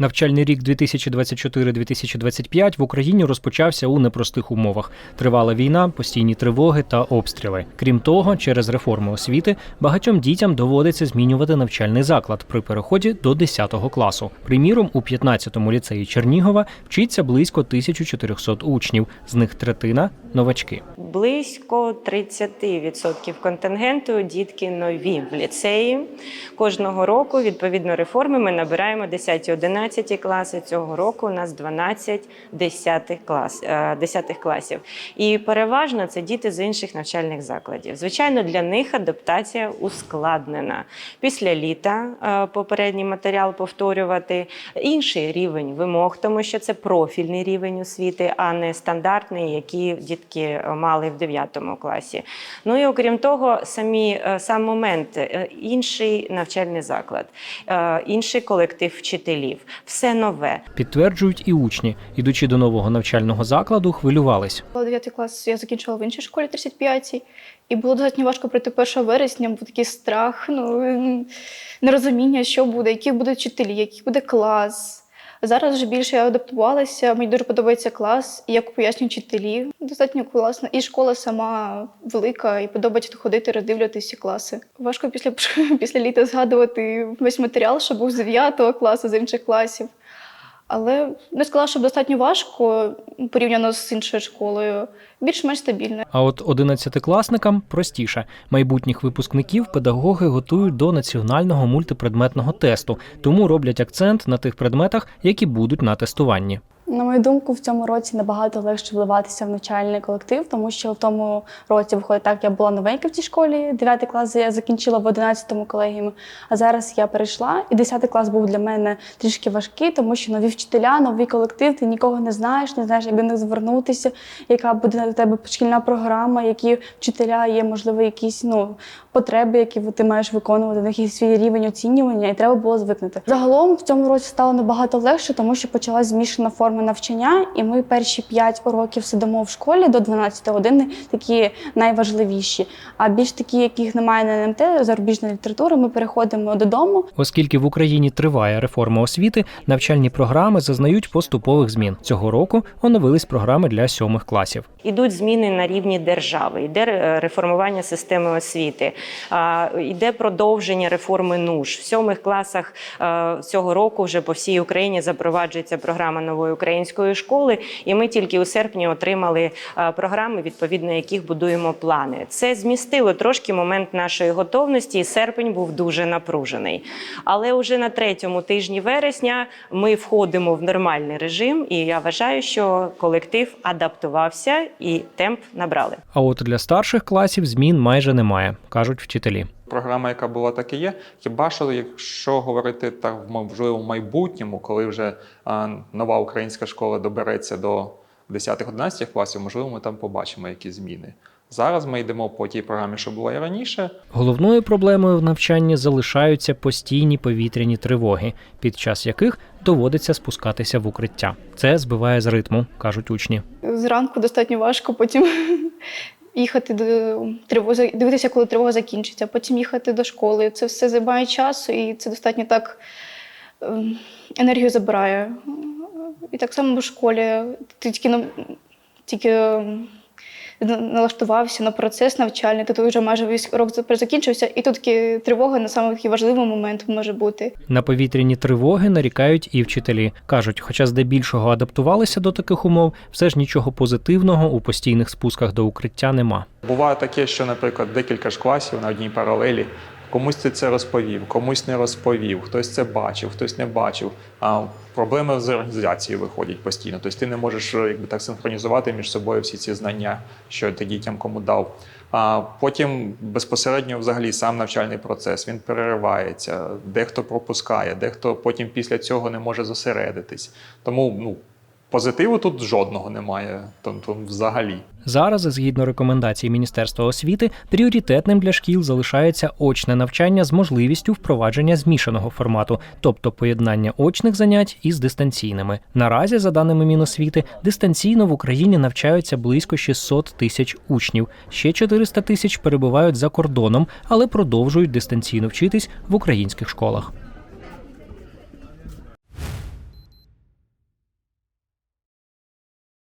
Навчальний рік 2024-2025 в Україні розпочався у непростих умовах. Тривала війна, постійні тривоги та обстріли. Крім того, через реформи освіти багатьом дітям доводиться змінювати навчальний заклад при переході до 10 класу. Приміром, у 15-му ліцеї Чернігова вчиться близько 1400 учнів, з них третина новачки. Близько 30% контингенту дітки нові в ліцеї. Кожного року, відповідно реформи, ми набираємо 10-11 класи. Цього року у нас 12 10 клас, е, 10 класів. І переважно це діти з інших навчальних закладів. Звичайно, для них адаптація ускладнена. Після літа е, попередній матеріал повторювати, інший рівень вимог, тому що це профільний рівень освіти, а не стандартний, який дітки мали в 9 класі. Ну і окрім того, самі е, сам момент, е, інший навчальний заклад, е, інший колектив вчителів, все нове. Підтверджують і учні, ідучи до нового навчального закладу, хвилювались. 9 клас я закінчила в іншій школі 35-й, і було достатньо важко прийти 1 вересня, був такий страх, ну, нерозуміння, що буде, які будуть вчителі, який буде клас. Зараз вже більше я адаптувалася, мені дуже подобається клас, як пояснюють вчителі. Достатньо класно. І школа сама велика, і подобається ходити, роздивлюватися всі класи. Важко після, після літа згадувати весь матеріал, що був з 9 класу, з інших класів. Але не сказала, що достатньо важко порівняно з іншою школою, більш-менш стабільно. А от одинадцятикласникам простіше. Майбутніх випускників педагоги готують до національного мультипредметного тесту, тому роблять акцент на тих предметах, які будуть на тестуванні. На мою думку, в цьому році набагато легше вливатися в навчальний колектив, тому що в тому році виходить так, я була новенька в цій школі. 9 клас я закінчила в 11-му колегіумі, а зараз я перейшла. І 10 клас був для мене трішки важкий, тому що нові вчителя, новий колектив, ти нікого не знаєш, не знаєш, як до них звернутися, яка буде у тебе шкільна програма, які вчителя є, можливо, якісь ну потреби, які ти маєш виконувати, у них свій рівень оцінювання, і треба було звикнути. Загалом в цьому році стало набагато легше, тому що почалась змішана форма навчання, і ми перші 5 уроків сидимо в школі до 12 години, такі найважливіші. А більш такі, яких немає на НМТ, зарубіжна література, ми переходимо додому. Оскільки в Україні триває реформа освіти, навчальні програми зазнають поступових змін. Цього року оновились програми для сьомих класів. Ідуть зміни на рівні держави, йде е, реформування системи освіти, йде продовження реформи НУШ. В сьомих класах е, цього року вже по всій Україні запроваджується програма нової української школи, і ми тільки у серпні отримали е, програми, відповідно яких будуємо плани. Це змістило трошки момент нашої готовності, і серпень був дуже напружений. Але вже на третьому тижні вересня ми входимо в нормальний режим, і я вважаю, що колектив адаптувався і темп набрали. А от для старших класів змін майже немає, кажуть вчителі. Програма, яка була, так і є. Хіба що, якщо говорити так, можливо, в майбутньому, коли вже а, нова українська школа добереться до 10-11 класів, можливо, ми там побачимо якісь зміни. Зараз ми йдемо по тій програмі, що була і раніше. Головною проблемою в навчанні залишаються постійні повітряні тривоги, під час яких доводиться спускатися в укриття. Це збиває з ритму, кажуть учні. Зранку достатньо важко, потім їхати до тривоги, дивитися, коли тривога закінчиться, потім їхати до школи. Це все займає часу, і це достатньо так ем, енергію забирає. І так само в школі ти тільки, на- тільки ем, налаштувався на процес навчальний, то тут вже майже весь урок закінчився, і тут такі тривога на саме такий важливий момент може бути. На повітряні тривоги нарікають і вчителі. кажуть, хоча здебільшого адаптувалися до таких умов, все ж нічого позитивного у постійних спусках до укриття нема. Буває таке, що, наприклад, декілька ж класів на одній паралелі. Комусь ти це розповів, комусь не розповів, хтось це бачив, хтось не бачив. А проблеми з організацією виходять постійно. Тобто ти не можеш якби так синхронізувати між собою всі ці знання, що ти дітям кому дав. А потім безпосередньо взагалі сам навчальний процес він переривається, дехто пропускає, дехто потім після цього не може зосередитись. Тому ну, позитиву тут жодного немає. Тобто, взагалі. Зараз, згідно рекомендацій Міністерства освіти, пріоритетним для шкіл залишається очне навчання з можливістю впровадження змішаного формату, тобто поєднання очних занять із дистанційними. Наразі, за даними Міносвіти, дистанційно в Україні навчаються близько 600 тисяч учнів. Ще 400 тисяч перебувають за кордоном, але продовжують дистанційно вчитись в українських школах.